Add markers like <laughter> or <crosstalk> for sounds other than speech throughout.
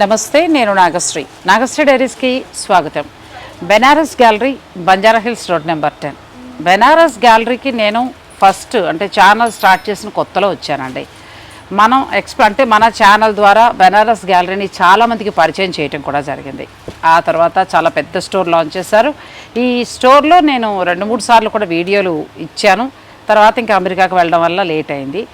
నమస్తే నేను నాగశ్రీ. నాగశ్రీ డైరీస్కి స్వాగతం. Banaras gallery Banjara hills road number ten. Banaras గ్యాలరీకి నేను ఫస్ట్ అంటే ఛానల్ స్టార్ట్ చేసిన కొత్తలో వచ్చానండి. మనం ఎక్స్ప్ అంటే మన ఛానల్ ద్వారా బెనారస్ గ్యాలరీని చాలామందికి పరిచయం చేయటం కూడా జరిగింది. ఆ తర్వాత చాలా పెద్ద స్టోర్ లాంచ్ చేశారు. ఈ స్టోర్లో నేను రెండు మూడు సార్లు కూడా వీడియోలు ఇచ్చాను. తర్వాత ఇంకా అమెరికాకు వెళ్ళడం వల్ల లేట్ అయింది.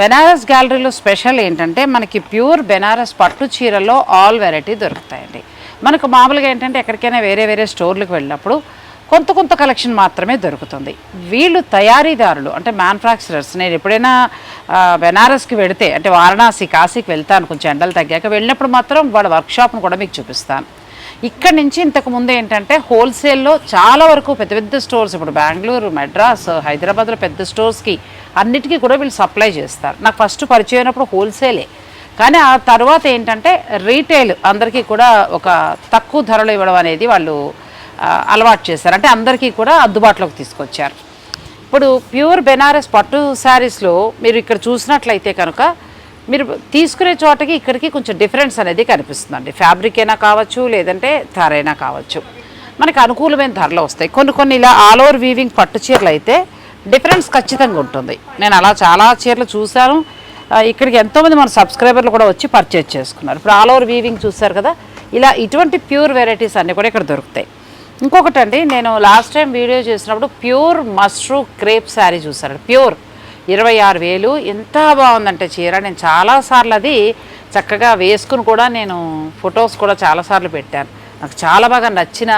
బెనారస్ గ్యాలరీలో స్పెషల్ ఏంటంటే మనకి ప్యూర్ బెనారస్ పట్టు చీరలో ఆల్ వెరైటీ దొరుకుతాయండి. మనకు మామూలుగా ఏంటంటే ఎక్కడికైనా వేరే వేరే స్టోర్లకు వెళ్ళినప్పుడు కొంత కొంత కలెక్షన్ మాత్రమే దొరుకుతుంది. వీళ్ళు తయారీదారులు అంటే మ్యానుఫ్యాక్చరర్స్ నేను ఎప్పుడైనా బెనారస్కి వెడితే అంటే వారణాసి కాశీకి వెళ్తాను కొంచెం ఎండలు తగ్గాక వెళ్ళినప్పుడు మాత్రం వాళ్ళ వర్క్షాప్ను కూడా మీకు చూపిస్తాను. ఇక్కడ నుంచి ఇంతకుముందు ఏంటంటే హోల్సేల్లో చాలా వరకు పెద్ద పెద్ద స్టోర్స్ ఇప్పుడు బెంగళూరు మెడ్రాస్ హైదరాబాద్లో పెద్ద స్టోర్స్కి అన్నిటికీ కూడా వీళ్ళు సప్లై చేస్తారు. నాకు ఫస్ట్ పరిచయం అయినప్పుడు హోల్సేలే కానీ ఆ తర్వాత ఏంటంటే రీటైల్ అందరికీ కూడా ఒక తక్కువ ధరలు ఇవ్వడం అనేది వాళ్ళు అలవాటు చేశారు. అంటే అందరికీ కూడా అందుబాటులోకి తీసుకొచ్చారు. ఇప్పుడు ప్యూర్ బెనారస్ పట్టు శారీస్లో మీరు ఇక్కడ చూసినట్లయితే కనుక మీరు తీసుకునే చోటకి ఇక్కడికి కొంచెం డిఫరెన్స్ అనేది కనిపిస్తుందండి. ఫ్యాబ్రిక్ అయినా కావచ్చు లేదంటే ధర అయినా కావచ్చు. మనకి అనుకూలమైన ధరలు వస్తాయి. కొన్ని కొన్ని ఇలా ఆల్ ఓవర్ వీవింగ్ పట్టు చీరలు అయితే డిఫరెన్స్ ఖచ్చితంగా ఉంటుంది. నేను అలా చాలా చీరలు చూశాను. ఇక్కడికి ఎంతోమంది మన సబ్స్క్రైబర్లు కూడా వచ్చి పర్చేజ్ చేసుకున్నారు. ఇప్పుడు ఆల్ ఓవర్ వీవింగ్ చూశారు కదా ఇలా ఇటువంటి ప్యూర్ వెరైటీస్ అన్నీ కూడా ఇక్కడ దొరుకుతాయి. ఇంకొకటండి నేను లాస్ట్ టైం వీడియో చేసినప్పుడు ప్యూర్ మష్రూ క్రేప్ శారీ చూసాను ప్యూర్. ఇరవై ఆరు వేలు. ఎంత బాగుందంటే చీర. నేను చాలాసార్లు అది చక్కగా వేసుకుని కూడా నేను ఫొటోస్ కూడా చాలాసార్లు పెట్టాను. నాకు చాలా బాగా నచ్చిన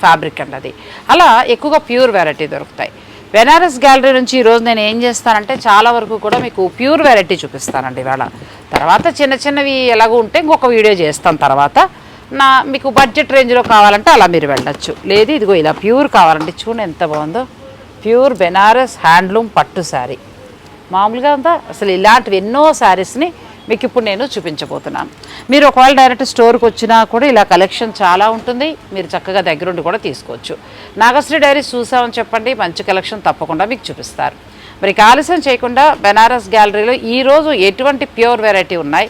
ఫ్యాబ్రిక్ అండి అది. అలా ఎక్కువగా ప్యూర్ వెరైటీ దొరుకుతాయి. బెనారస్ గ్యాలరీ నుంచి ఈరోజు నేను ఏం చేస్తానంటే చాలా వరకు కూడా మీకు ప్యూర్ వెరైటీ చూపిస్తానండి ఇవాళ. తర్వాత చిన్న చిన్నవి ఎలాగో ఉంటే ఇంకొక వీడియో చేస్తాను తర్వాత. నా మీకు బడ్జెట్ రేంజ్లో కావాలంటే అలా మీరు వెళ్ళొచ్చు. లేదు ఇదిగో ఇలా ప్యూర్ కావాలంటే చూడండి ఎంత బాగుందో. ప్యూర్ బెనారస్ హ్యాండ్లూమ్ పట్టు శారీ. మామూలుగా అంతా అసలు ఇలాంటివి ఎన్నో శారీస్ని మీకు ఇప్పుడు నేను చూపించబోతున్నాను. మీరు ఒకవేళ డైరెక్ట్ స్టోర్కి వచ్చినా కూడా ఇలా కలెక్షన్ చాలా ఉంటుంది. మీరు చక్కగా దగ్గరుండి కూడా తీసుకోవచ్చు. నాగశ్రీ డైరీస్ చూసామని చెప్పండి. మంచి కలెక్షన్ తప్పకుండా మీకు చూపిస్తారు. మరి ఆలస్యం చేయకుండా బెనారస్ గ్యాలరీలో ఈరోజు ఎటువంటి ప్యూర్ వెరైటీ ఉన్నాయి?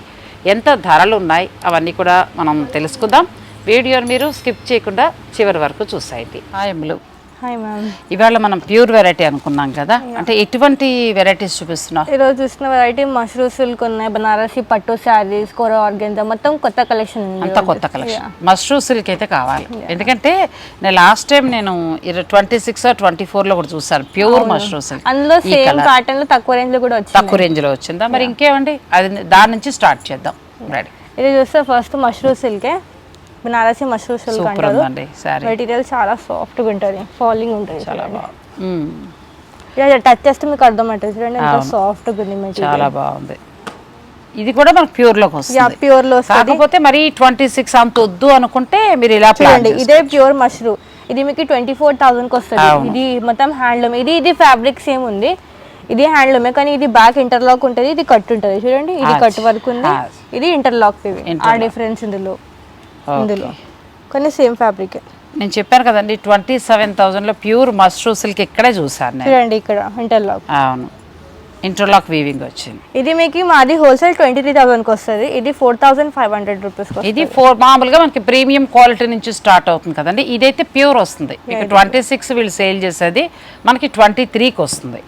ఎంత ధరలు ఉన్నాయి? అవన్నీ కూడా మనం తెలుసుకుందాం. వీడియోని మీరు స్కిప్ చేయకుండా చివరి వరకు చూసాయండి. హాయములు హాయ్ మ్యామ్ ఇవాళ మనం ప్యూర్ వెరైటీ అనుకున్నాం కదా? అంటే ఎటువంటి వెరైటీస్ చూపిస్తున్నావు? ఈరోజు చూసిన వెరైటీ మష్రూ సిల్క్ ఉన్నాయి బనారసి పట్టు శారీస్ కూర ఆర్గెంజా మొత్తం కొత్త కలెక్షన్ అంత కొత్త కలెక్షన్ మష్రూ సిల్క్ అయితే కావాలి. ఎందుకంటే నేను లాస్ట్ టైం నేను ట్వంటీ సిక్స్ ట్వంటీ ఫోర్లో కూడా చూసాను ప్యూర్ మష్రూ సిల్క్ అందులో సేమ్ కాటన్లో తక్కువ రేంజ్లో కూడా వచ్చింది. తక్కువ రేంజ్లో వచ్చిందా? మరి ఇంకేమండి? అది దాని నుంచి స్టార్ట్ చేద్దాం. రెడీ ఇది చూస్తే ఫస్ట్ మష్రూ సిల్కే బనారసి మష్రూ సిల్క్ అంటారు మెటీరియల్ చాలా సాఫ్ట్గా ఉంటుంది. ఫాలింగ్ ఉంటుంది చాలా. ఇలా టచ్ చేస్తే మీకు అర్థమవుతుంది చూడండి ఎంత సాఫ్ట్గా ఉంది మెటీరియల్ చాలా బాగుంది. ఇది కూడా మనకు ప్యూర్లోకి యా వస్తుంది. ప్యూర్లో వస్తుంది. కాకపోతే మరి ట్వంటీ సిక్స్ అంత వద్దు అనుకుంటే మీరు ఇలా చూడండి ఇదే ప్యూర్ మష్రూ ఇది మీకు ట్వంటీ ఫోర్ థౌసండ్కి వస్తుంది. ఇది మొత్తం హ్యాండ్లూమ్ ఇది ఇది ఫ్యాబ్రిక్ సేమ్ ఉంది. ఇది హ్యాండ్లూమే కానీ ఇది బ్యాక్ ఇంటర్లాక్ ఉంటుంది ఇది కట్ ఉంటుంది. చూడండి ఇది కట్ వర్క్ ఉంది. ఇది ఇంటర్లాక్ ఆ డిఫరెన్స్ ఇందులో. ఇందులో. కానీ సేమ్ ఫ్యాబ్రిక్. నేను చెప్పాను కదండి ట్వంటీ సెవెన్ థౌజండ్లో ప్యూర్ మష్రూ సిల్క్ ఇక్కడే చూసాను చూడండి ఇక్కడ ఇంటర్లాక్. అవును. ఇంటర్లాక్ వీవింగ్ వచ్చింది. ఇది మీకు మాది హోల్సేల్ ట్వంటీ త్రీ థౌసండ్కి వస్తుంది. ఇది ఫోర్ థౌసండ్ ఫైవ్ హండ్రెడ్ రూపీస్కి ఇది ఫోర్ మామూలుగా మనకి ప్రీమియం క్వాలిటీ నుంచి స్టార్ట్ అవుతుంది కదండి. ఇదైతే ప్యూర్ వస్తుంది. మీకు ట్వంటీ సిక్స్ వీళ్ళు సేల్ చేసేది మనకి ట్వంటీ త్రీకి వస్తుంది.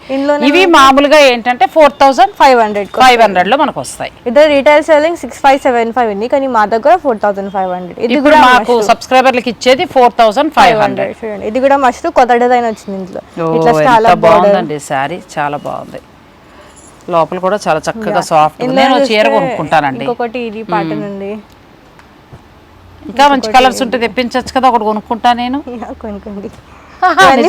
ఇవి మామూలుగా ఏంటంటే four thousand five hundred five హండ్రెడ్లో మనకు వస్తాయి. ఇద్దరు retail selling six five seven five ఉంది. కానీ మా దగ్గర ఫోర్ థౌసండ్ ఫైవ్ హండ్రెడ్ ఇది కూడా మాకు సబ్స్క్రైబర్లకు ఇచ్చేది ఫోర్ థౌసండ్ ఫైవ్ హండ్రెడ్ ఇది కూడా మస్ట్ కొత్త డిజైన్ వచ్చింది ఇట్లా చాలా బాగుంది బాగుందండి శారీ చాలా బాగుంది. లోపల కూడా చాలా చక్కగా సాఫ్ట్ నేను చీర కొనుక్కుంటానండి. ఇంకొకటి ఇది ఉంది ఇంకా మంచి కలర్స్ ఉంటే తెప్పించవచ్చు కదా ఒకటి కొనుక్కుంటా నేను. కొనుక్కోండి?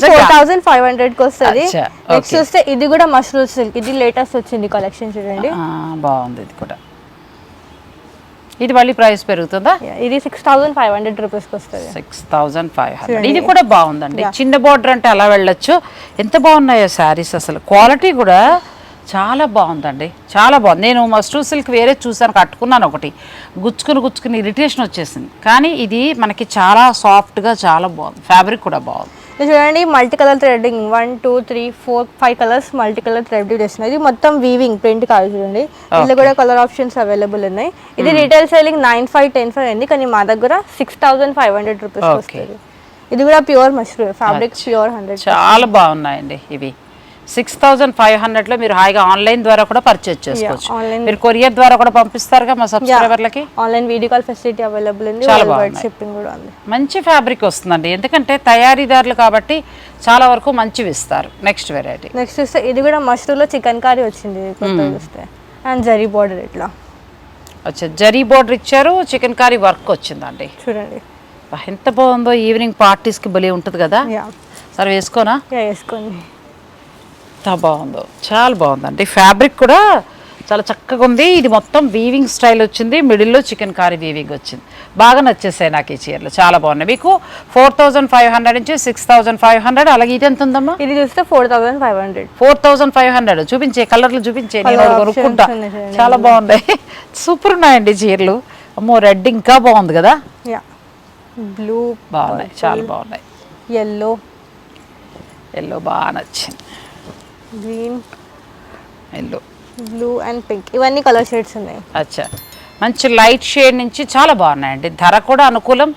ఫోర్ థౌసండ్ ఫైవ్ హండ్రెడ్కి వస్తుంది. నెక్స్ట్ చూస్తే ఇది కూడా మష్రూమ్ సిల్క్ ఇది లేటెస్ట్ వచ్చింది కలెక్షన్ చూడండి. ఆ, బాగుంది ఇది కూడా. ఇది మళ్ళీ ప్రైస్ పెరుగుతుందా? ఇది సిక్స్ థౌసండ్ ఫైవ్ హండ్రెడ్ రూపీస్కి వస్తుంది. సిక్స్ థౌజండ్ ఫైవ్ హండ్రెడ్ ఇది కూడా బాగుందండి. చిన్న బార్డర్ అంటే అలా వెళ్ళొచ్చు. ఎంత బాగున్నాయో శారీస్ అసలు. క్వాలిటీ కూడా చాలా బాగుందండి. చాలా బాగుంది నేను మస్టూ సిల్క్ వేరే చూసాను కట్టుకున్నాను ఒకటి. గుచ్చుకుని గుచ్చుకుని ఇరిటేషన్ వచ్చేసింది. కానీ ఇది మనకి చాలా సాఫ్ట్గా చాలా బాగుంది ఫ్యాబ్రిక్ కూడా బాగుంది చూడండి multi colour threading. One two three four five colours multi colour thread చేస్తున్నాయి ఇది మొత్తం వీవింగ్ ప్రింట్ కాదు చూడండి. ఇందులో కూడా కలర్ ఆప్షన్స్ అవైలబుల్ ఉన్నాయి. ఇది retail selling nine five ten five అయింది. కానీ మా దగ్గర six thousand five hundred rupees ఇది కూడా pure mushroom fabric pure hundred చాలా బాగున్నాయండి ఇవి. సిక్స్ థౌజండ్ ఫైవ్ హండ్రెడ్లో మీరు హాయిగా ఆన్లైన్ ద్వారా కూడా పర్చేజ్ చేసుకోవచ్చు. మీరు కొరియర్ ద్వారా కూడా పంపిస్తారుగా మా సబ్స్క్రైబర్లకి? Online video call facility available ఉంది. చాలా బాగున్నాయి. షిప్పింగ్ కూడా ఉంది. మంచి ఫ్యాబ్రిక్ వస్తుందండి. ఎందుకంటే తయారీదారులు కాబట్టి చాలా వరకు మంచివి ఇస్తారు. నెక్స్ట్ వెరైటీ నెక్స్ట్ చూస్తే ఇది కూడా మష్రూమ్లో చికెన్ కర్రీ వచ్చింది. చూస్తే. అండ్ జరీ బార్డర్ ఇట్లా. వచ్చా జరీ బోర్డర్ ఇచ్చారు చికెన్ కర్రీ వర్క్ వచ్చిందండి. చూడండి. ఎంత బాగుందో ఈవినింగ్ పార్టీస్కి బలి ఉంటుంది కదా. యా సరే వేసుకోనా? వేసుకోండి. ఎంత బాగుందో. చాలా బాగుందండి. ఫ్యాబ్రిక్ కూడా చాలా చక్కగా ఉంది. ఇది మొత్తం వీవింగ్ స్టైల్ వచ్చింది. మిడిల్లో చికెన్ కారీ వీవింగ్ వచ్చింది. బాగా నచ్చేసాయి నాకు ఈ చీరలు. చాలా బాగున్నాయి. మీకు ఫోర్ థౌజండ్ ఫైవ్ హండ్రెడ్ నుంచి సిక్స్ థౌజండ్ ఫైవ్ హండ్రెడ్ అలాగే ఇది ఎంత ఉందమ్మా? ఇది చూస్తే four thousand five hundred four thousand five hundred చూపించే కలర్లు చూపించే నేను కొనుక్కుంటా. చాలా బాగున్నాయి. సూపర్ ఉన్నాయండి చీరలు. అమ్మో రెడ్ ఇంకా బాగుంది కదా? యా బ్లూ బాగున్నాయి. చాలా బాగున్నాయి. ఎల్లో ఎల్లో బాగా నచ్చింది. Green yellow blue and pink ఇవన్నీ కలర్ షేడ్స్ ఉన్నాయి. అచ్చా. మంచి లైట్ షేడ్ నుంచి చాలా బాగున్నాయండి. ధర కూడా అనుకూలం.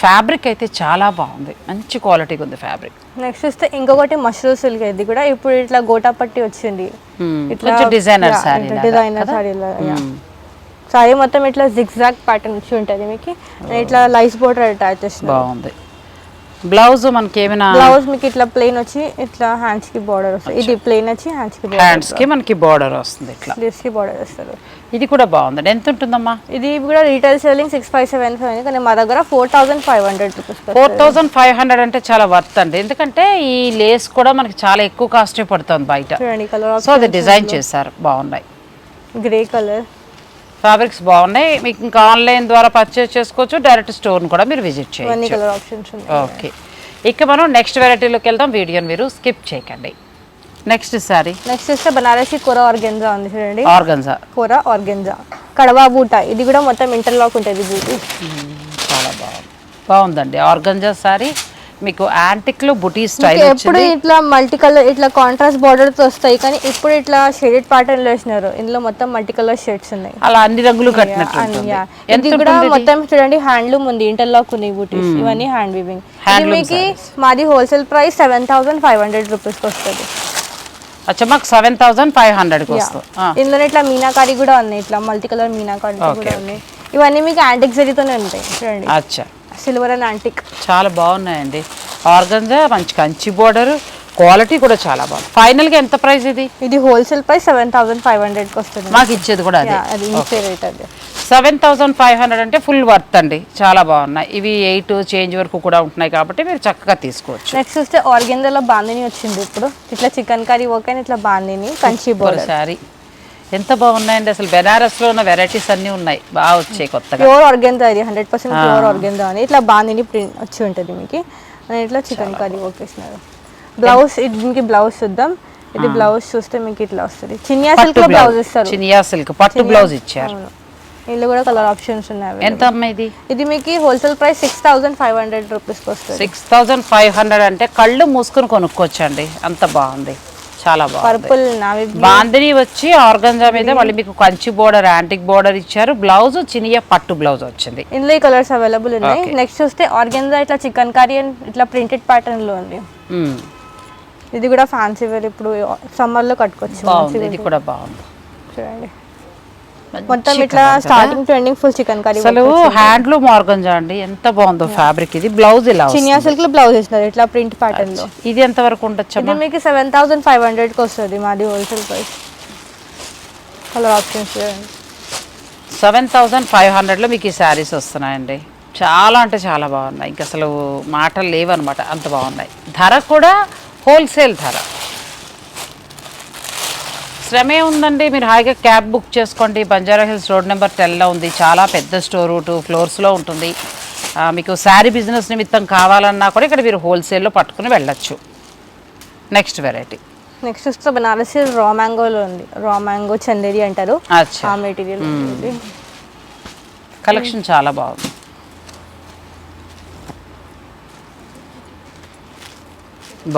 ఫ్యాబ్రిక్ అయితే చాలా బాగుంది. మంచి క్వాలిటీగా ఉంది ఫ్యాబ్రిక్ నెక్స్ట్ చూస్తే ఇంకొకటి మష్రూమ్ సిల్క్ ఇది కూడా ఇప్పుడు ఇట్లా గోటా పట్టి వచ్చింది. కొంచెం designer sari designer sari sari మొత్తం ఇట్లా జిగ్జాగ్ ప్యాటర్న్ వచ్చి ఉంటుంది. మీకు ఇట్లా లైస్ బోర్డర్ అటాచ్ బాగుంది. బ్లౌజ్ మనకి ఏమైనా బ్లౌజ్ మీకు ఇట్లా ప్లెయిన్ వచ్చి ఇట్లా హ్యాండ్స్కి బార్డర్ వస్తుంది. ఇది ప్లెయిన్ వచ్చి హ్యాండ్స్కి హ్యాండ్స్కి మనకి బార్డర్ వస్తుంది ఇట్లా. స్లీవ్స్కి బార్డర్ వస్తారు ఇది కూడా బాగుంది ఎంత ఉంటుందమ్మా? ఇది కూడా retail selling six five seven five కానీ మా దగ్గర four thousand five hundred rupees four thousand five hundred అంటే చాలా వర్త్ అండి. ఎందుకంటే ఈ లేస్ కూడా మనకి చాలా ఎక్కువ కాస్టే పడుతుంది బయట. సో అది డిజైన్ చేశారు. బాగున్నాయి. గ్రే కలర్ ఫ్యాబ్రిక్స్ బాగున్నాయి. మీకు ఇంకా ఆన్లైన్ ద్వారా పర్చేస్ చేసుకోవచ్చు. డైరెక్ట్ స్టోర్ని కూడా మీరు విజిట్ ఉన్నాయి. ఓకే. ఇక మనం నెక్స్ట్ వెరైటీలోకి వెళ్దాం. వీడియోని మీరు స్కిప్ చేయకండి. నెక్స్ట్ సారీ నెక్స్ట్ వస్తే బనారసి కూర ఆర్గెన్జా ఉంది చూడండి. ఆర్గన్జా కూర ఆర్గెన్జా కడవా బూట ఇది కూడా మొత్తం ఇంటర్లాక్ ఉంటుంది. బూటి చాలా బాగుంది. బాగుందండి. ఆర్గంజా సారీ మీకు యాంటిక్లో బుటీ స్టైల్ ఎప్పుడు ఇట్లా మల్టీ కలర్ ఇట్లా కాంట్రాస్ట్ బార్డర్తో వస్తాయి కానీ ఇప్పుడు ఇట్లా షేడెడ్ ప్యాటర్న్ వేసినారు. ఇందులో మొత్తం మల్టీ కలర్ షేడ్స్ ఉన్నాయి. అలా అన్ని రంగులు కట్టినట్టు కూడా? మొత్తం చూడండి హ్యాండ్లూమ్ ఉంది ఇంటర్లాక్ ఉంది బూటీస్ ఇవన్నీ హ్యాండ్ వీవింగ్ మీకు మాది wholesale price seven thousand five hundred రూపీస్కి వస్తుంది. అచ్చా మాకు సెవెన్ థౌసండ్ ఫైవ్ హండ్రెడ్కి వస్తుంది. ఇందులో ఇట్లా మీనాకారి కూడా ఉన్నాయి ఇట్లా మల్టీ కలర్ మీనాకారి కూడా ఉన్నాయి. ఇవన్నీ మీకు యాంటిక్ జరీతోనే ఉంటాయి చూడండి. అచ్చా. Silver and antique. చాలా బాగున్నాయండి. ఆర్గంజా మంచి కంచి బోర్డర్ క్వాలిటీ కూడా చాలా బాగుంది. ఫైనల్గా ఎంత ప్రైస్ ఇది? ఇది wholesale price seven thousand five హండ్రెడ్కి వస్తుంది. మాకు ఇచ్చేది కూడా అదే. రేట్ అది. సెవెన్ థౌసండ్ ఫైవ్ హండ్రెడ్ అంటే ఫుల్ వర్త్ అండి. చాలా బాగున్నాయి. ఇవి ఎయిట్ చేంజ్ వరకు కూడా ఉంటున్నాయి కాబట్టి మీరు చక్కగా తీసుకోవచ్చు. నెక్స్ట్ చూస్తే ఆర్గెంజాలో బాందిని వచ్చింది ఇప్పుడు. ఇట్లా చికెన్ కర్రీ ఓకే ఇట్లా బాందిని కంచి బోర్డర్. సారీ ఎంత బాగున్నాయండి అసలు బెనారస్లో ఉన్న వెరైటీస్ అన్నీ ఉన్నాయి. బాగా వచ్చాయి కొత్తగా. ప్యూర్ ఆర్గెంజా ఇది? హండ్రెడ్ పర్సెంట్ ప్యూర్ ఆర్గెంజా అని. ఇట్లా బాందిని ప్రింట్ వచ్చి ఉంటుంది మీకు. ఇట్లా చికెన్ కర్రీ ఓకేసినారు బ్లౌజ్ దీనికి బ్లౌజ్ చూద్దాం. ఇది బ్లౌజ్ చూస్తే మీకు ఇట్లా వస్తుంది. చినియా సిల్క్లో బ్లౌజ్. ఇస్తారు. చినియా సిల్క్ పట్టు బ్లౌజ్ ఇచ్చారు. ఇందులో కూడా కలర్ ఆప్షన్స్ ఉన్నాయి ఎంత అమ్మా ఇది? ఇది మీకు wholesale price six thousand five hundred రూపీస్కి వస్తుంది. సిక్స్ థౌజండ్ ఫైవ్ హండ్రెడ్ అంటే కళ్ళు మూసుకొని కొనుక్కోవచ్చండి. అంత బాగుంది. చాలా పర్పుల్ బాందిని వచ్చి ఆర్గంజా మీద మళ్ళీ మీకు కంచి బోర్డర్ యాంటిక్ బోర్డర్ ఇచ్చారు. బ్లౌజ్ చినియా పట్టు బ్లౌజ్ వచ్చింది. ఇందులో ఈ కలర్స్ అవైలబుల్ ఉన్నాయి. నెక్స్ట్ చూస్తే ఆర్గెన్జా ఇట్లా చికెన్ కర్రీ ఇట్లా ప్రింటెడ్ ప్యాటర్న్లో ఉంది. ఇది కూడా ఫ్యాన్సీ వేర్ ఇప్పుడు సమ్మర్లో కట్టుకోవచ్చు. ఇది కూడా బాగుంది. చూడండి. మొత్తం ఇట్లా. Starting trending full chikankari అసలు హ్యాండ్లూమ్ ఆర్గంజా అండి ఎంత బాగుందో ఫ్యాబ్రిక్ ఇది. బ్లౌజ్ ఇలా. చినియా సిల్క్లో బ్లౌజ్ ఇస్తున్నారు ఇట్లా ప్రింట్ ప్యాటర్న్లో. ఇది ఎంత వరకు ఉండొచ్చు ఇది మీకు సెవెన్ థౌసండ్ ఫైవ్ హండ్రెడ్కి వస్తుంది మాది wholesale price colour options seven thousand five హండ్రెడ్లో మీకు ఈ శారీస్ వస్తున్నాయండి. చాలా అంటే చాలా బాగున్నాయి. ఇంక అసలు మాటలు లేవన్నమాట అంత బాగున్నాయి. ధర కూడా హోల్సేల్ ధర. శ్రమే ఉందండి. మీరు హాయిగా క్యాబ్ బుక్ చేసుకోండి. బంజారా హిల్స్ రోడ్ నెంబర్ టెన్లో ఉంది. చాలా పెద్ద స్టోరు. టూ ఫ్లోర్స్లో ఉంటుంది. మీకు శారీ బిజినెస్ నిమిత్తం కావాలన్నా కూడా ఇక్కడ మీరు హోల్సేల్లో పట్టుకుని వెళ్ళొచ్చు. Next variety. నెక్స్ట్ చూస్తే బనారసి రా మ్యాంగోలో ఉంది. రా మ్యాంగో చందేరి అంటారు. ఆ మెటీరియల్ కలెక్షన్ చాలా బాగుంది.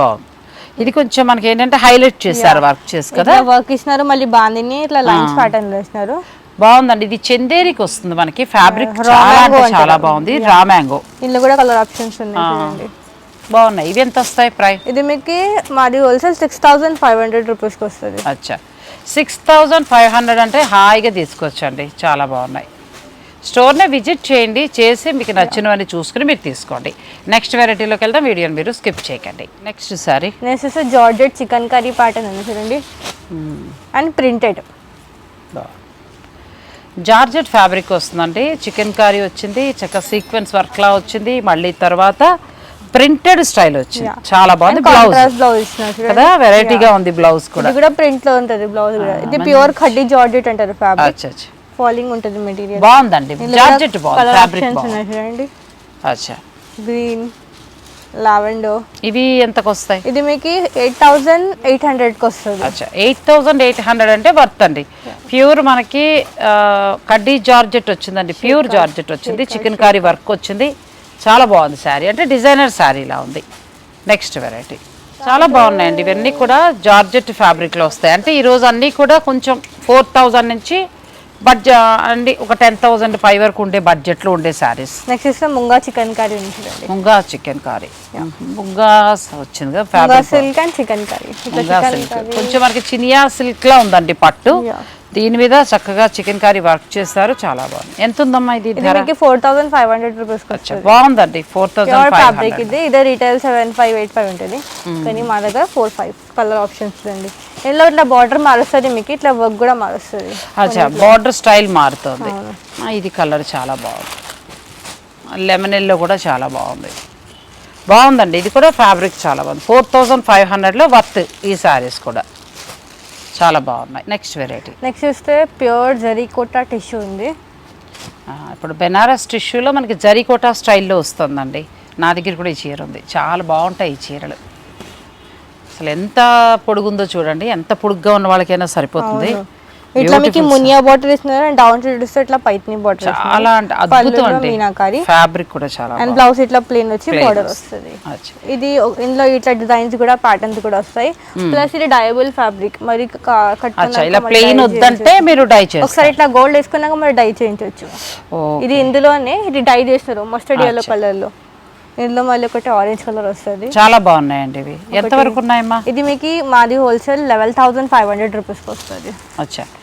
బాగుంది. ఇది కొంచెం మనకి ఏంటంటే హైలైట్ చేశారు వర్క్ చేసి కదా? వర్క్ ఇచ్చినారు మళ్ళీ బాందిని ఇట్లా లైన్స్ ప్యాటర్న్ వేసినారు బాగుందండి. ఇది చందేరికి వస్తుంది మనకి. ఫ్యాబ్రిక్ చాలా అంటే చాలా. బాగుంది. రా మ్యాంగో ఇందులో కూడా కలర్ ఆప్షన్స్ ఉన్నాయి బాగున్నాయి. ఇవి ఎంత వస్తాయి ప్రైస్ ఇది మీకు మాది wholesale six thousand five hundred రూపీస్కి వస్తుంది. అచ్చా. సిక్స్ థౌజండ్ ఫైవ్ హండ్రెడ్ అంటే హాయిగా తీసుకొచ్చండి. చాలా బాగున్నాయి. స్టోర్నే విజిట్ చేయండి చేసి మీకు నచ్చినవన్నీ చూసుకుని మీరు తీసుకోండి. నెక్స్ట్ వెరైటీలోకి వెళ్దాం వీడియోని మీరు స్కిప్ చేయకండి. Next sari next georgette chikankari pattern ఉంది చూడండి. అండ్ ప్రింటెడ్ జార్జెట్ ఫ్యాబ్రిక్ వస్తుందండి. చికెన్ కర్రీ వచ్చింది చక్క సీక్వెన్స్ వర్క్లా వచ్చింది. మళ్ళీ తర్వాత ప్రింటెడ్ స్టైల్ వచ్చింది. చాలా బాగుంది బ్లౌజ్ బ్లౌజ్ కదా వెరైటీగా ఉంది బ్లౌజ్ కూడా. ప్రింట్లో ఉంటుంది బ్లౌజ్ కూడా. ఇది ప్యూర్ ఖడ్డీ జార్జెట్ అంటారు ఫ్యాబ్రిక్ ఫాలింగ్ ఉంటుంది మెటీరియల్ బాగుందండి. జార్జెట్ బాగుంది. ఫ్యాబ్రిక్ బాగుంది. అచ్చా. గ్రీన్ లావెండో ఇవి ఎంతకు వస్తాయి? ఇది మీకు ఎయిట్ థౌజండ్ ఎయిట్ హండ్రెడ్కి వస్తుంది. అచ్చా. ఎయిట్ థౌజండ్ ఎయిట్ హండ్రెడ్ అంటే వర్త్ అండి. ప్యూర్ మనకి కడ్డీ జార్జెట్ వచ్చిందండి. ప్యూర్ జార్జెట్ వచ్చింది. చికెన్ కర్రీ వర్క్ వచ్చింది. చాలా బాగుంది శారీ అంటే డిజైనర్ శారీలా ఉంది. నెక్స్ట్ వెరైటీ చాలా బాగున్నాయండి. ఇవన్నీ కూడా జార్జెట్ ఫ్యాబ్రిక్లో వస్తాయి. అంటే ఈరోజు అన్నీ కూడా కొంచెం ఫోర్ థౌజండ్ నుంచి బడ్జెట్ అండి ఒక టెన్ థౌజండ్ పై వరకు ఉండే బడ్జెట్లో ఉండే శారీస్. నెక్స్ట్ ముంగా చికెన్ కర్రీ చూడండి ముంగా చికెన్ కర్రీ ముంగా వచ్చింది కదా సిల్క్ అండ్ చికెన్ కర్రీ కొంచెం మనకి చినియా సిల్క్ లా ఉందండి పట్టు. దీని మీద చక్కగా చికెన్ కర్రీ వర్క్ చేస్తారు చాలా బాగుంది. ఎంత ఉందమ్మా ఇది ఫోర్ థౌసండ్ ఫైవ్ హండ్రెడ్ వస్తుంది. బాగుందండి ఫోర్ థౌసండ్ ఫైవ్ ఫ్యాబ్రిక్ ఇది. ఇదే retail seven five eight five ఉంటుంది. కానీ మా దగ్గర ఫోర్ ఫైవ్ కలర్ ఆప్షన్స్ ఉంది ఇందులో ఇట్లా బార్డర్ మారుస్తుంది మీకు ఇట్లా వర్క్ కూడా మారుస్తుంది. అచ్చా బార్డర్ స్టైల్ మారుతుంది. ఇది కలర్ చాలా బాగుంది. లెమన్ ఎల్లో కూడా చాలా బాగుంది. బాగుందండి ఇది కూడా ఫ్యాబ్రిక్ చాలా బాగుంది. ఫోర్ థౌజండ్ ఫైవ్ హండ్రెడ్లో వర్త్ ఈ శారీస్ కూడా. చాలా బాగున్నాయి. నెక్స్ట్ వెరైటీ నెక్స్ట్ చూస్తే ప్యూర్ జరీ కోటా టిష్యూ ఉంది. ఇప్పుడు బెనారస్ టిష్యూలో మనకి జరీకోటా స్టైల్లో వస్తుందండి. నా దగ్గర కూడా ఈ చీర ఉంది. చాలా బాగుంటాయి ఈ చీరలు. అసలు ఎంత పొడుగుందో చూడండి ఎంత పొడుగ్గా ఉన్న వాళ్ళకైనా సరిపోతుంది. ఇట్లా మీకు మునియా బార్డర్ ఇస్తున్నారు అండ్ డౌన్ సైడ్ చూస్తే ఇట్లా పైత్ని బార్డర్ చాలా అంటే అద్భుతం అండి. మీనాకారి. ఫ్యాబ్రిక్ కూడా చాలా అండ్ బ్లౌజ్ ఇట్లా ప్లేన్ వచ్చి బార్డర్ వస్తుంది. ఇది ఇందులో ఇట్లా డిజైన్స్ కూడా ప్యాటర్న్స్ కూడా వస్తాయి. ప్లస్ ఇది డయబుల్ ఫ్యాబ్రిక్ మరి క- కట్టుకున్నాక అచ్చా ఇలా మళ్ళీ ప్లెయిన్ వద్దంటే. మీరు డై చేస్తారు. ఒకసారి ఇట్లా గోల్డ్ వేసుకున్నాక మరి డై చేయించవచ్చు. ఇది ఇందులోనే ఇది డై చేస్తారు మస్టర్డ్ ఎల్లో కలర్లో. ఇందులో మళ్ళీ ఒకటి ఆరెంజ్ కలర్ వస్తుంది. చాలా బాగున్నాయండి ఇవి. ఎంత వరకు ఉన్నాయమ్మా? ఇది మీకు మాది wholesale level thousand five hundred రూపీస్కి వస్తుంది.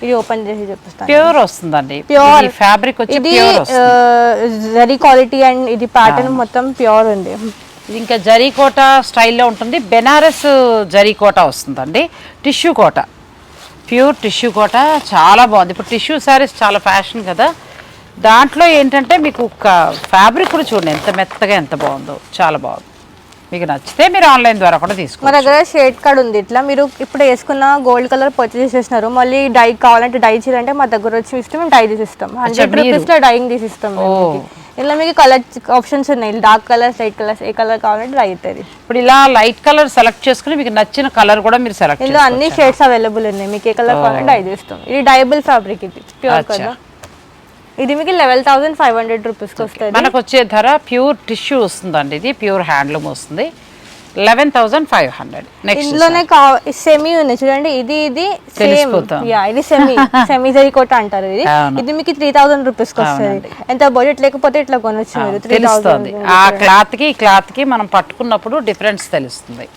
ఇది ఓపెన్ చేసి చూపిస్తాను. ప్యూర్ వస్తుందండి. Pure. ఫ్యాబ్రిక్ వచ్చి ఇది ప్యూర్ జరీ క్వాలిటీ అండ్ ఇది ప్యాటర్న్ మొత్తం ప్యూర్ ఉంది. ఇది ఇంకా జరీకోట స్టైల్లో ఉంటుంది. బెనారస్ జరీకోట వస్తుందండి. Tissue kota. Pure tissue kota చాలా బాగుంది. ఇప్పుడు టిష్యూ శారీస్ చాలా ఫ్యాషన్ కదా. దాంట్లో ఏంటంటే మీకు ఒక ఫ్యాబ్రిక్ కూడా చూడండి ఎంత మెత్తగా ఎంత బాగుందో. చాలా బాగుంది. మీకు నచ్చితే మీరు ఆన్లైన్ ద్వారా కూడా మా తీసుకోవచ్చు దగ్గర షేడ్ కార్డ్ ఉంది. ఇట్లా మీరు ఇప్పుడు వేసుకున్న గోల్డ్ కలర్ పర్చేస్ చేసినారు మళ్ళీ డై కావాలంటే డై చేయాలంటే మా దగ్గర వచ్చి ఇస్తే మేము డై తీసిస్తాం. హండ్రెడ్? రూపీస్లో డైయింగ్ తీసిస్తాం. ఇలా మీకు కలర్ ఆప్షన్స్ ఉన్నాయి. డార్క్ కలర్స్ లైట్ కలర్స్ ఏ కలర్ కావాలంటే డై అవుతుంది. ఇప్పుడు ఇలా లైట్ కలర్ సెలెక్ట్ చేసుకుని మీకు నచ్చిన కలర్ కూడా మీరు సెలెక్ట్ ఇందులో అన్ని షేడ్స్ అవైలబుల్ ఉన్నాయి. మీకు ఏ కలర్ కావాలంటే డై చేస్తాం ఇది డైబుల్ ఫ్యాబ్రిక్ ఇది. ప్యూర్ అచ్చా. ఇది మీకు లెవెల్ థౌసండ్ ఫైవ్ హండ్రెడ్ రూపీస్కి వస్తుంది. మనకు వచ్చే ధర ప్యూర్ టిష్యూ వస్తుందండి ఇది ప్యూర్ హ్యాండ్లూమ్ వస్తుంది. Eleven thousand five hundred. Next ఇందులోనే సెమీ ఉంది. చూడండి ఇది ఇది సేమ్. యా ఇది సెమీ సెమీ జరీ కోట అంటారు ఇది. ఇది మీకు త్రీ థౌసండ్ రూపీస్ వస్తుంది. ఎంత బడ్జెట్ లేకపోతే ఇట్లా కొనొచ్చు మీరు. త్రీ తెలుస్తుంది. ఆ క్లాత్కి ఈ క్లాత్కి మనం పట్టుకున్నప్పుడు డిఫరెన్స్ తెలుస్తుంది.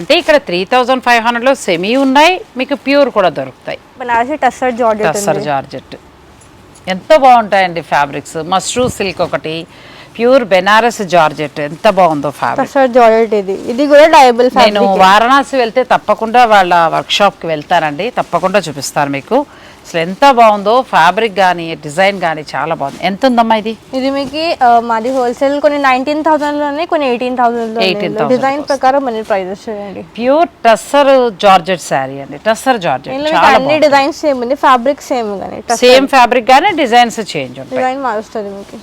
అంటే ఇక్కడ త్రీ థౌజండ్ ఫైవ్ హండ్రెడ్లో సెమీ ఉన్నాయి మీకు ప్యూర్ కూడా దొరుకుతాయి. Banarasi tussar georgette tussar georgette. ఎంతో బాగుంటాయండి ఫ్యాబ్రిక్స్? మష్రూ సిల్క్ ఒకటి ప్యూర్ బెనారస్ జార్జెట్ ఎంత బాగుందో ఫ్యాబ్రిక్. జార్జెట్ ఇది. ఇది కూడా డయబుల్ నేను వారణాసి వెళ్తే తప్పకుండా వాళ్ళ వర్క్షాప్కి వెళ్తానండి. తప్పకుండా చూపిస్తారు మీకు. అసలు ఎంత బాగుందో ఫ్యాబ్రిక్ కానీ డిజైన్ కానీ చాలా బాగుంది. ఎంత ఉందమ్మా ఇది? ఇది మీకు మాది హోల్సేల్ కొన్ని నైన్టీన్ థౌసండ్లోనే కొన్ని ఎయిటీన్ థౌసండ్ 18,000 డిజైన్ ప్రకారం మన ప్రైజెస్ చూడండి. ప్యూర్ టస్సర్ జార్జెట్ శారీ అండి. టస్సర్ జార్జెట్ అన్ని డిజైన్స్ సేమ్ ఉంది ఫ్యాబ్రిక్ సేమ్ కానీ సేమ్ ఫ్యాబ్రిక్ గానే డిజైన్స్ చేంజ్ ఉంటాయి. డిజైన్ మారుస్తుంది మీకు.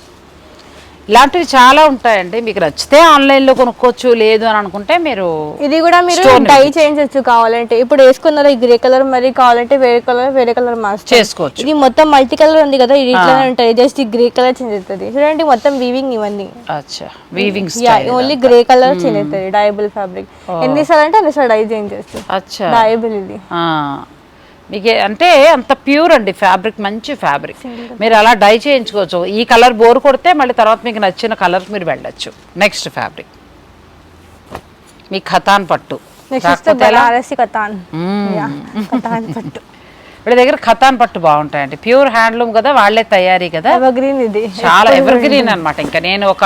ఇలాంటివి చాలా ఉంటాయండి. మీకు నచ్చితే ఆన్లైన్లో కొనుక్కోవచ్చు లేదు అని అనుకుంటే మీరు ఇది కూడా మీరు డై చేయించవచ్చు కావాలంటే. ఇప్పుడు వేసుకున్నారు ఈ గ్రే కలర్ మరి కావాలంటే వేరే కలర్ వేరే కలర్ మార్చు చేసుకోవచ్చు. ఇది మొత్తం మల్టీ కలర్ ఉంది కదా ఇది ఇట్లానే ఉంటాయి. జస్ట్ ఈ గ్రే కలర్ చేంజ్ అవుతుంది. చూడండి మొత్తం వీవింగ్ ఇవన్నీ. అచ్చా weaving style only grey colour change అవుతుంది డయబుల్ ఫ్యాబ్రిక్ ఎన్నిసార్లు అంటే అన్నిసార్లు డై చేంజ్ చేస్తుంది అచ్చా. డయబుల్ ఇది. మీకు అంటే అంత ప్యూర్ అండి ఫ్యాబ్రిక్ మంచి ఫ్యాబ్రిక్ మీరు అలా డై చేయించుకోవచ్చు. ఈ కలర్ బోర్ కొడితే మళ్ళీ తర్వాత మీకు నచ్చిన కలర్ మీరు వెళ్ళొచ్చు. నెక్స్ట్ ఫ్యాబ్రిక్ మీ ఖతాన్ పట్టు. పట్టు. వీళ్ళ దగ్గర ఖతాన్ పట్టు బాగుంటాయండి. ప్యూర్ హ్యాండ్లూమ్ కదా వాళ్ళే తయారీ కదా. ఎవర్ ఇది. చాలా ఎవర్ గ్రీన్ అనమాట ఇంకా నేను ఒక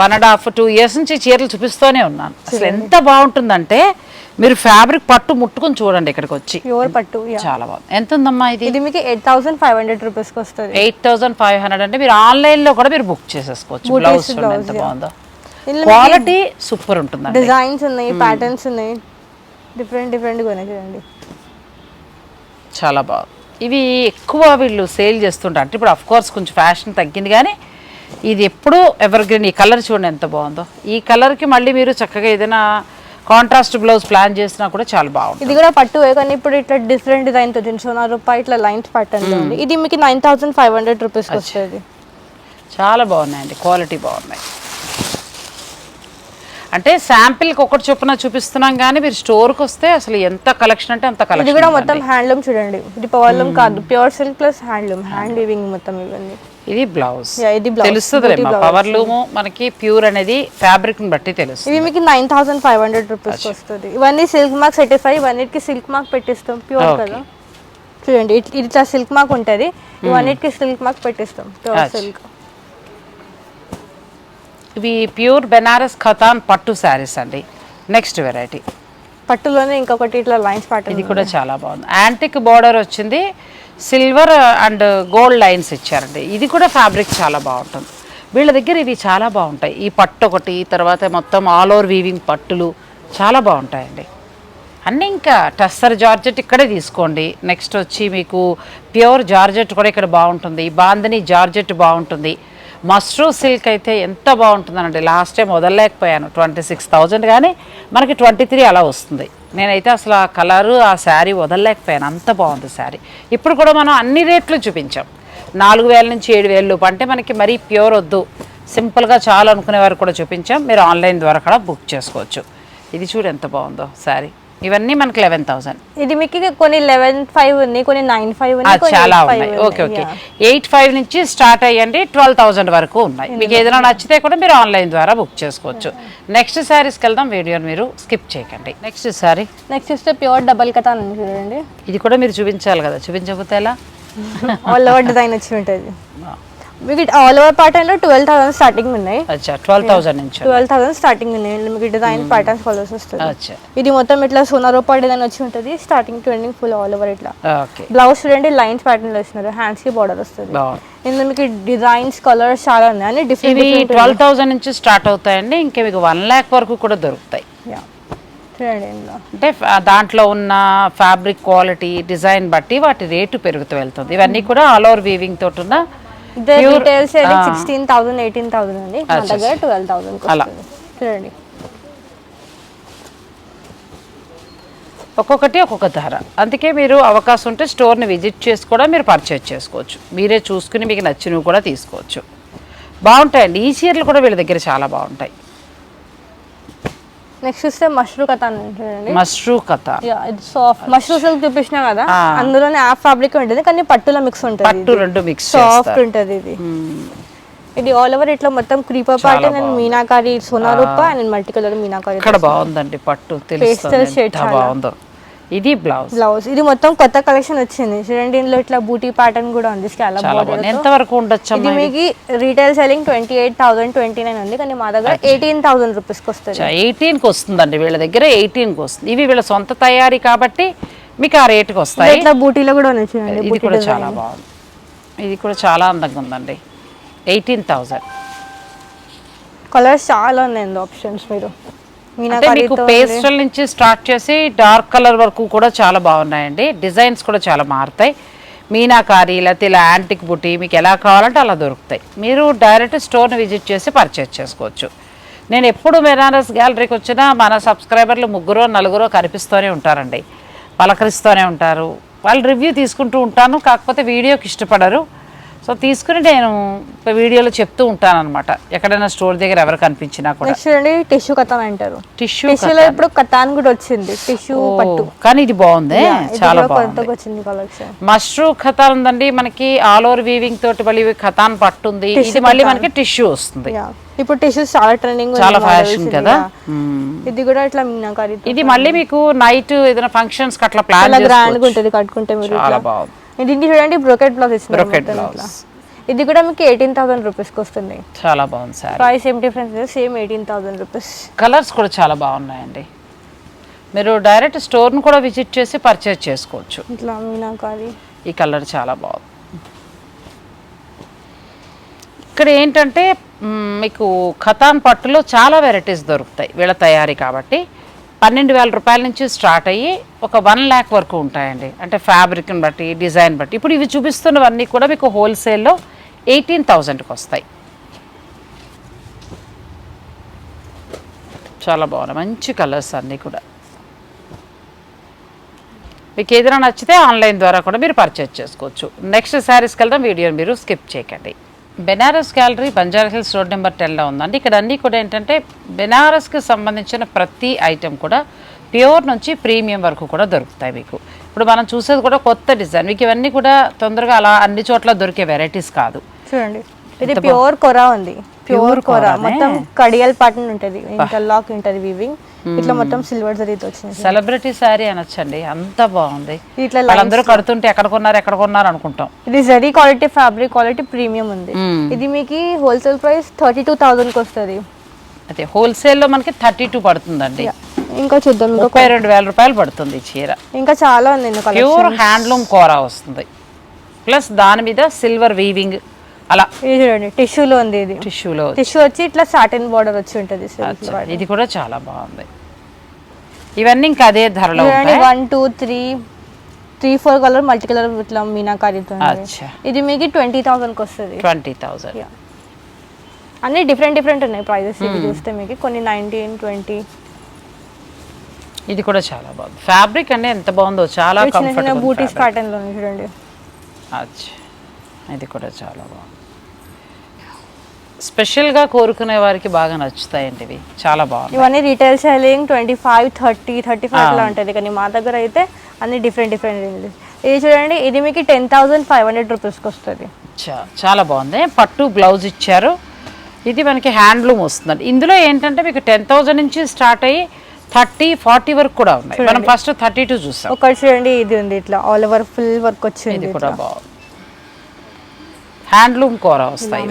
one and half two years నుంచి చీరలు చూపిస్తూనే ఉన్నాను. అసలు ఎంత బాగుంటుందంటే మీరు ఫ్యాబ్రిక్ పట్టు ముట్టుకుని చూడండి ఇక్కడికి వచ్చి. ప్యూర్ పట్టు చాలా బాగుంది. ఎంత ఉందమ్మా ఇది? ఇది మీకు ఎయిట్ థౌసండ్ ఫైవ్ హండ్రెడ్ రూపీస్కి వస్తుంది. ఎయిట్ థౌసండ్ ఫైవ్ హండ్రెడ్ అంటే మీరు ఆన్లైన్లో కూడా మీరు బుక్ చేసేసుకోవచ్చు. బ్లౌజ్ ఎంత. బాగుందో. క్వాలిటీ సూపర్ ఉంటుందండి. డిజైన్స్ ఉన్నాయి ప్యాటర్న్స్ ఉన్నాయి. డిఫరెంట్ డిఫరెంట్గా ఉన్నాయి చూడండి. చాలా బాగుంది. ఇవి ఎక్కువ వీళ్ళు సేల్ చేస్తుంటారు. అంటే ఇప్పుడు అఫ్ కోర్స్ కొంచెం ఫ్యాషన్ తగ్గింది కానీ ఇది ఎప్పుడూ ఎవర్ గ్రీన్ ఈ కలర్ చూడండి ఎంత బాగుందో. ఈ కలర్కి మళ్ళీ మీరు చక్కగా ఏదైనా కాంట్రాస్ట్ బ్లౌజ్ ప్లాన్ చేసినా కూడా చాలా బాగుంటుంది. ఇది కూడా పట్టు కానీ ఇప్పుడు ఇట్లా డిఫరెంట్ డిజైన్తో సోనా రూపాయి ఇట్లా లైన్స్ ఉంది. ఇది మీకు నైన్ థౌసండ్ ఫైవ్ హండ్రెడ్ రూపీస్కి వస్తుంది. చాలా బాగున్నాయండి. క్వాలిటీ బాగున్నాయి. అంటే శాంపిల్కి ఒకటి చొప్పున చూపిస్తున్నాం కానీ మీరు స్టోర్కి వస్తే అసలు ఎంత కలెక్షన్ అంటే అంత ఇది కలెక్షన్ కూడా మొత్తం హ్యాండ్లూమ్ చూడండి. ఇది పవర్లూమ్ కాదు pure silk plus handloom hand weaving మొత్తం ఇవన్నీ ఇది బ్లౌజ్. ఇది. తెలుస్తుంది. పవర్ లూము మనకి ప్యూర్ అనేది ఫ్యాబ్రిక్ని బట్టి తెలుస్తుంది. ఇవి మీకు నైన్ థౌసండ్ ఫైవ్ హండ్రెడ్ రూపీస్కి వస్తుంది. ఇవన్నీ సిల్క్ మార్క్ సర్టిఫై ఇవన్నిటికి సిల్క్ మార్క్ పెట్టిస్తాం. Pure Okay. కదా? చూడండి ఇట్- ఇది ఇట్లా సిల్క్ మార్క్ ఉంటుంది. ఇవన్నిటికి సిల్క్ మార్క్ పెట్టిస్తాం. ప్యూర్. సిల్క్ ఇవి ప్యూర్ బెనారస్ ఖతాన్ పట్టు శారీస్ అండి. నెక్స్ట్ వెరైటీ పట్టులోనే ఇంకొకటి ఇట్లా లైన్స్ ఇది ప్యాటర్న్ కూడా చాలా బాగుంది. యాంటిక్ బార్డర్ వచ్చింది. సిల్వర్ అండ్ గోల్డ్ లైన్స్ ఇచ్చారండి. ఇది కూడా ఫ్యాబ్రిక్ చాలా బాగుంటుంది. వీళ్ళ దగ్గర ఇవి చాలా బాగుంటాయి. ఈ పట్టు ఒకటి తర్వాత మొత్తం ఆల్ ఓవర్ వీవింగ్ పట్టులు చాలా బాగుంటాయండి. అన్నీ ఇంకా టస్సర్ జార్జెట్ ఇక్కడే తీసుకోండి. నెక్స్ట్ వచ్చి మీకు ప్యూర్ జార్జెట్ కూడా ఇక్కడ బాగుంటుంది. బాందని జార్జెట్ బాగుంటుంది. మష్రూ సిల్క్ అయితే ఎంత బాగుంటుందనండి. లాస్ట్ టైం వదలలేకపోయాను. ట్వంటీ సిక్స్ థౌజండ్ కానీ మనకి ట్వంటీ త్రీ అలా వస్తుంది. నేనైతే అసలు ఆ కలరు ఆ శారీ వదలలేకపోయాను. అంత బాగుంది శారీ. ఇప్పుడు కూడా మనం అన్ని రేట్లు చూపించాం. నాలుగు వేల నుంచి ఏడు వేలు అంటే మనకి మరీ ప్యూర్ వద్దు. సింపుల్గా చాలు అనుకునే వారు కూడా చూపించాం. మీరు ఆన్లైన్ ద్వారా కూడా బుక్ చేసుకోవచ్చు. ఇది చూడు ఎంత బాగుందో శారీ. ఇవన్నీ మనకి లెవెన్ థౌసండ్ ఇది మీకు కొన్ని లెవెన్ ఫైవ్ ఉన్నాయి కొన్ని నైన్ ఫైవ్ ఉన్నాయి చాలా 8 5 ఉన్నాయి. Okay okay. ఎయిట్ ఫైవ్ నుంచి స్టార్ట్ అయ్యండి ట్వెల్వ్ థౌసండ్ వరకు ఉన్నాయి. మీకు ఏదైనా నచ్చితే కూడా మీరు ఆన్లైన్ ద్వారా బుక్ చేసుకోవచ్చు. నెక్స్ట్ శారీస్కి వెళ్దాం వీడియోని మీరు స్కిప్ చేయకండి. నెక్స్ట్ శారీ నెక్స్ట్ చూస్తే ప్యూర్ డబల్ కథ అని చూడండి. ఇది కూడా మీరు చూపించాలి కదా. చూపించకపోతే ఎలా? ఆల్ ఓవర్ డిజైన్ వచ్చి ఉంటుంది. <laughs> మీకు ఆల్ ఓవర్ ప్యాటర్న్లో ట్వెల్వ్ థౌసండ్ స్టార్టింగ్ ఉన్నాయి. అచ్చా ట్వెల్వ్ థౌసండ్ నుంచి. ట్వెల్వ్ థౌసండ్ స్టార్టింగ్ ఉన్నాయి. మీకు డిజైన్ ప్యాటర్న్స్ కలర్స్ వస్తుంది. అచ్చా. ఇది మొత్తం ఇట్లా సోనా రూపాయి డిజైన్ వచ్చి ఉంటుంది starting to ending full all over ఇట్లా ఓకే బ్లౌజ్ చూడండి లైన్స్ ప్యాటర్న్లో వచ్చినారు. హ్యాండ్స్కి బార్డర్ వస్తుంది. ఇందులో మీకు డిజైన్స్ కలర్స్ చాలా ఉన్నాయి. అన్ని డిఫరెంట్ ఇవి ట్వెల్వ్ థౌసండ్ నుంచి స్టార్ట్ అవుతాయండి. ఇంకా మీకు వన్ ల్యాక్ వరకు కూడా దొరుకుతాయి. అంటే దాంట్లో ఉన్న ఫ్యాబ్రిక్ క్వాలిటీ డిజైన్ బట్టి వాటి రేటు పెరుగుతూ వెళ్తుంది. ఇవన్నీ కూడా ఆల్ ఓవర్ వీవింగ్ తోటి ఉన్న ఇదే details. Sixteen thousand eighteen thousand అండి మా అచ్చా, దగ్గర ట్వెల్వ్ థౌసండ్ అలా. చూడండి ఒక్కొక్కటి ఒక్కొక్క ధర. అందుకే మీరు అవకాశం ఉంటే స్టోర్ని విజిట్ చేసి కూడా మీరు పర్చేజ్ చేసుకోవచ్చు. మీరే చూసుకుని మీకు నచ్చినవి కూడా తీసుకోవచ్చు. బాగుంటాయండి. ఈ చీరలు కూడా వీళ్ళ దగ్గర చాలా బాగుంటాయి. నెక్స్ట్ చూస్తే మష్రూ కథ అని చూడండి మష్రూ కథ. సాఫ్ట్ మష్రూ సిల్క్ చూపించిన కదా. అందులోనే ఆ ఫ్యాబ్రిక్ ఉంటుంది కానీ పట్టులో మిక్స్ ఉంటుంది పట్టు రెండు మిక్స్ సాఫ్ట్ ఉంటుంది ఇది. ఇది ఆల్ ఓవర్ ఇట్లా మొత్తం క్రీపర్ ప్యాటర్న్ అండ్ మీనాకారి సోనా రూప అండ్ మల్టీ కలర్ మీనాకారి ఇక్కడ బాగుందండి పట్టు తెలుస్తుంది. బాగుందో. ఇది బ్లౌజ్. బ్లౌజ్. ఇది మొత్తం కొత్త కలెక్షన్ వచ్చింది. చూడండి ఇందులో ఇట్లా బూటీ ప్యాటర్న్ కూడా ఉంది. చాలా బాగుంది. ఎంత వరకు ఉండొచ్చు ఇది మీకు retail selling twenty eight thousand twenty nine ఉంది. కానీ మా దగ్గర ఎయిటీన్ థౌసండ్ రూపీస్కి వస్తుంది. ఎయిటీన్కి వస్తుందండి. వీళ్ళ దగ్గర ఎయిటీన్కి వస్తుంది. ఇవి వీళ్ళ సొంత తయారీ కాబట్టి మీకు ఆ రేటుకి వస్తాయి. ఇట్లా బూటీలో కూడా ఉన్నాయి చూడండి. ఇది కూడా చాలా బాగుంది. ఇది కూడా చాలా అందంగా ఉందండి. ఎయిటీన్ థౌజండ్ కలర్స్ చాలా ఉన్నాయి ఇందులో ఆప్షన్స్ మీరు. అంటే మీకు పేస్టల్ నుంచి స్టార్ట్ చేసి డార్క్ కలర్ వరకు కూడా చాలా బాగున్నాయండి. డిజైన్స్ కూడా చాలా మారుతాయి. మీనాకారి లేకపోతే ఇలా యాంటిక్ బుట్టి మీకు ఎలా కావాలంటే అలా దొరుకుతాయి. మీరు డైరెక్ట్ స్టోర్ని విజిట్ చేసి పర్చేస్ చేసుకోవచ్చు. నేను ఎప్పుడు బెనారస్ గ్యాలరీకి వచ్చినా మన సబ్స్క్రైబర్లు ముగ్గురో నలుగురో కనిపిస్తూనే ఉంటారండి. పలకరిస్తూనే ఉంటారు. వాళ్ళు రివ్యూ తీసుకుంటూ ఉంటాను. కాకపోతే వీడియోకి ఇష్టపడరు. సో తీసుకుని నేను వీడియోలో చెప్తూ ఉంటాను అనమాట ఎక్కడైనా స్టోర్ దగ్గర ఎవరు కనిపించినా కూడా. చూడండి టిష్యూ కథన్ అంటారు. టిష్యూ టిష్యూలో ఇప్పుడు కథాన్ కూడా వచ్చింది టిష్యూ పట్టు. కానీ ఇది బాగుంది. చాలా బాగుంది. మష్రూ ఖతాన్ ఉందండి. మనకి ఆల్ ఓవర్ వీవింగ్ తోటి మళ్ళీ ఖతాన్ పట్టు ఉంది. ఇది మళ్ళీ మనకి టిష్యూ వస్తుంది. ఇప్పుడు టిష్యూస్ చాలా ట్రెండింగ్ చాలా ఫ్యాషన్ కదా. మ్మ్. ఇది కూడా ఇట్లా మీనాకారి ఇది మళ్ళీ మీకు నైట్ ఏదైనా ఫంక్షన్స్ అట్లా ప్లాన్ ఉంటుంది కట్టుకుంటే మీరు చాలా బాగుంది. ఇది ఇంటి చూడండి బ్రోకెట్ బ్లౌజ్ మొత్తం blouse. ఇట్లా. ఇది కూడా మీకు ఎయిటీన్ థౌసండ్ రూపీస్కి వస్తుంది. చాలా బాగుంది సార్ ప్రైస్ ఏం difference same eighteen thousand rupees colours కూడా చాలా బాగున్నాయండి. మీరు డైరెక్ట్ స్టోర్ను కూడా విజిట్ చేసి పర్చేజ్ చేసుకోవచ్చు. ఇట్లా మీనాకారి. ఈ కలర్ చాలా బాగుంది. ఇక్కడ ఏంటంటే మీకు ఖతాన్ పట్టులో చాలా వెరైటీస్ దొరుకుతాయి వీళ్ళ తయారీ కాబట్టి. పన్నెండు వేల రూపాయల నుంచి స్టార్ట్ అయ్యి ఒక వన్ ల్యాక్ వరకు ఉంటాయండి. అంటే ఫ్యాబ్రిక్ని బట్టి డిజైన్ బట్టి. ఇప్పుడు ఇవి చూపిస్తున్నవన్నీ కూడా మీకు హోల్సేల్లో ఎయిటీన్ థౌజండ్కి వస్తాయి. చాలా బాగున్నాయి. మంచి కలర్స్ అన్నీ కూడా. మీకు ఏదైనా నచ్చితే ఆన్లైన్ ద్వారా కూడా మీరు పర్చేజ్ చేసుకోవచ్చు. నెక్స్ట్ శారీస్కి వెళ్దాం. వీడియోని మీరు స్కిప్ చేయకండి. Banaras gallery Banjara hills road number టెన్లో ఉందండి. ఇక్కడ అన్నీ కూడా ఏంటంటే బెనారస్కి సంబంధించిన ప్రతి ఐటెం కూడా ప్యూర్ నుంచి ప్రీమియం వరకు కూడా దొరుకుతాయి మీకు. ఇప్పుడు మనం చూసేది కూడా కొత్త డిజైన్. మీకు ఇవన్నీ కూడా తొందరగా అలా అన్ని చోట్ల దొరికే వెరైటీస్ కాదు. చూడండి. ఇది ప్యూర్ కొరా ఉంది. ప్యూర్ కొరా? మొత్తం కడియల్ పాటర్న్ ఉంటది. ఇంటర్లాక్ ఉంటది వీవింగ్ ఇట్లా మొత్తం సిల్వర్ జరీతో వచ్చింది సెలబ్రిటీ శారీ అనొచ్చండి. అంత బాగుంది. ఇట్లా వాళ్ళందరూ కడుతుంటే ఎక్కడ కొన్నారు ఎక్కడ కొన్నారు అనుకుంటాం. ఇది zari quality fabric quality premium ఉంది. ఇది మీకు హోల్సేల్ ప్రైస్ థర్టీ టూ థౌసండ్కి వస్తుంది. అదే హోల్సేల్లో మనకి థర్టీ టూ పడుతుందండి ఇంకా చూద్దాం ఇంకా ముప్పై రెండు వేల రూపాయలు పడుతుంది చీర. ఇంకా చాలా ఉంది. ప్యూర్ హ్యాండ్లూమ్ కోరా వస్తుంది. ప్లస్ దాని మీద సిల్వర్ వీవింగ్ అలా. ఇది చూడండి టిష్యూలో ఉంది ఇది. టిష్యూలో టిష్యూ వచ్చి ఇట్లా సాటిన్ బార్డర్ వచ్చి ఉంటుంది. ఇది కూడా చాలా బాగుంది. ఇవన్నీ ఇంకా అదే ధరలో one two three three four colour multi colour ఇట్లా మీనాకారితో. అచ్చా. ఇది మీకు ట్వంటీ థౌసండ్కి వస్తుంది. ట్వంటీ థౌజండ్ అన్ని డిఫరెంట్ డిఫరెంట్ ఉన్నాయి ప్రైజెస్ ఇది చూస్తే మీకు. కొన్ని నైన్టీన్ ట్వంటీ ఇది కూడా చాలా బాగుంది. ఫ్యాబ్రిక్ అంటే ఎంత బాగుందో చాలా కంఫర్టబుల్ బూటీస్ ప్యాటర్న్లో ఉన్నాయి చూడండి. అచ్చా. ఇది కూడా చాలా బాగుంది. స్పెషల్గా కోరుకునే వారికి బాగా నచ్చుతాయండి ఇవి చాలా బాగుంది ఇవన్నీ retail selling twenty five thirty thirty five అట్లా ఉంటుంది. కానీ మా దగ్గర అయితే అన్ని డిఫరెంట్ డిఫరెంట్ రేంజెస్ ఇది చూడండి ఇది మీకు టెన్ థౌసండ్ ఫైవ్ హండ్రెడ్ రూపీస్కి వస్తుంది. చాలా బాగుంది. పట్టు బ్లౌజ్ ఇచ్చారు. ఇది మనకి హ్యాండ్లూమ్ వస్తుందండి. ఇందులో ఏంటంటే మీకు టెన్ థౌజండ్ నుంచి స్టార్ట్ అయ్యి థర్టీ ఫార్టీ వరకు కూడా ఉన్నాయి. మనం ఫస్ట్ థర్టీ టూ చూసాం. ఒకటి చూడండి ఇది ఉంది ఇట్లా. ఆల్ ఓవర్ ఫుల్ వర్క్ వచ్చింది ఇది కూడా బాగుంది. హ్యాండ్లూమ్ కూర వస్తాయి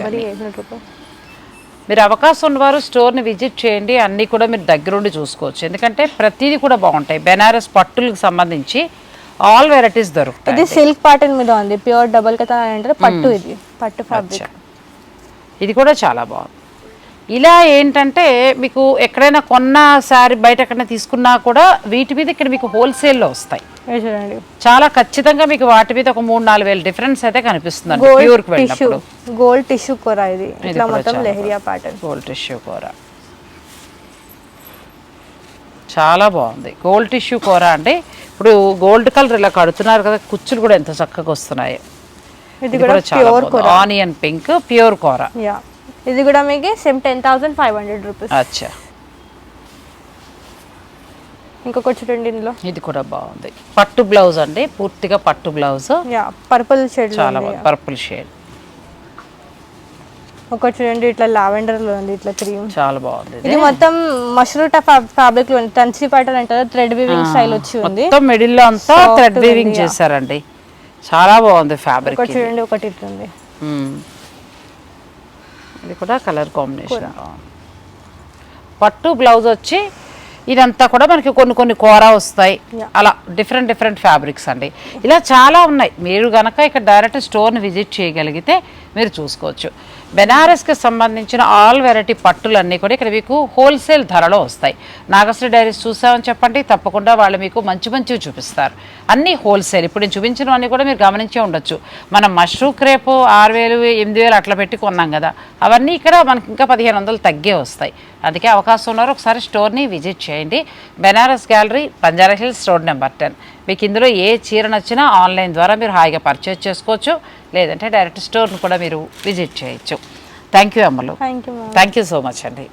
మరి అవకాశం ఉన్నవారు స్టోర్ని విజిట్ చేయండి. అన్నీ కూడా మీరు దగ్గరుండి చూసుకోవచ్చు. ఎందుకంటే ప్రతిదీ కూడా బాగుంటాయి. బెనారస్ పట్టులకు సంబంధించి ఆల్ వెరైటీస్ దొరుకుతాయి ఇది సిల్క్ ప్యాటర్న్ మీద ఉంది. ప్యూర్ డబల్ కథ అంటే పట్టు ఇది. పట్టు ఫ్యాబ్రిక్. ఇది కూడా చాలా బాగుంది. ఇలా ఏంటంటే మీకు ఎక్కడైనా కొన్న శారీ బయట ఎక్కడైనా తీసుకున్నా కూడా వీటి మీద ఇక్కడ మీకు హోల్సేల్లో వస్తాయి. చాలా ఖచ్చితంగా మీకు వాటి మీద ఒక మూడు నాలుగు వేల డిఫరెన్స్ అయితే కనిపిస్తుంది గోల్డ్ టిష్యూ కూర ఇది. గోల్డ్ టిష్యూ కూర. చాలా బాగుంది. గోల్డ్ టిష్యూ కూర అంటే ఇప్పుడు గోల్డ్ కలర్ ఇలా కడుతున్నారు కదా కుచ్చులు కూడా ఎంత చక్కగా వస్తున్నాయి. ఇది కూడా చాలా ఆనియన్ పింక్ ప్యూర్ కూర. యా ఇది కూడా మీకు same ten thousand five hundred rupees అచ్చా. ఇంకొకటి చూడండి ఇందులో. ఇది కూడా బాగుంది. పట్టు బ్లౌజ్ అండి పూర్తిగా పట్టు బ్లౌజ్. యా పర్పుల్ షేడ్ చాలా పర్పుల్ షేడ్ ఒకటి చూడండి ఇట్లా లావెండర్లో ఉంది ఇట్లా క్రీమ్ చాలా బాగుంది ఇది. మొత్తం మష్రూట ఫ్యాబ్రిక్లో ఉంది టన్సీ ప్యాటర్న్ అంటారు థ్రెడ్ వీవింగ్ స్టైల్ వచ్చి ఉంది. మొత్తం మిడిల్లో అంతా థ్రెడ్ వీవింగ్ చేశారండి. చాలా బాగుంది ఫ్యాబ్రిక్ చూడండి ఒకటి ఇట్లా ఉంది ఇది కూడా కలర్ కాంబినేషన్. పట్టు బ్లౌజ్ వచ్చి ఇదంతా కూడా మనకి కొన్ని కొన్ని కూర వస్తాయి. అలా డిఫరెంట్ డిఫరెంట్ ఫ్యాబ్రిక్స్ అండి. ఇలా చాలా ఉన్నాయి. మీరు గనక ఇక్కడ డైరెక్ట్ స్టోర్ని విజిట్ చేయగలిగితే మీరు చూసుకోవచ్చు. బెనారస్కి సంబంధించిన ఆల్ వెరైటీ పట్టులన్నీ కూడా ఇక్కడ మీకు హోల్సేల్ ధరలో వస్తాయి. నాగశ్రీ డైరీస్ చూసామని చెప్పండి తప్పకుండా వాళ్ళు మీకు మంచి మంచివి చూపిస్తారు. అన్నీ హోల్సేల్. ఇప్పుడు నేను చూపించినవన్నీ కూడా మీరు గమనించే ఉండొచ్చు. మనం మష్రూ క్రేపు ఆరు వేలు ఎనిమిది వేలు అట్లా పెట్టి కొన్నాం కదా అవన్నీ ఇక్కడ మనకి ఇంకా పదిహేను వందలు తగ్గే వస్తాయి. అందుకే అవకాశం ఉన్నారు ఒకసారి స్టోర్ని విజిట్ చేయండి. Banaras gallery Banjara hills road number ten. మీకు ఇందులో ఏ చీర నచ్చినా ఆన్లైన్ ద్వారా మీరు హాయిగా పర్చేజ్ చేసుకోవచ్చు. లేదంటే డైరెక్ట్ స్టోర్ను కూడా మీరు విజిట్ చేయొచ్చు. థ్యాంక్ యూ అమ్మలు thank you ma'am thank you so much అండి.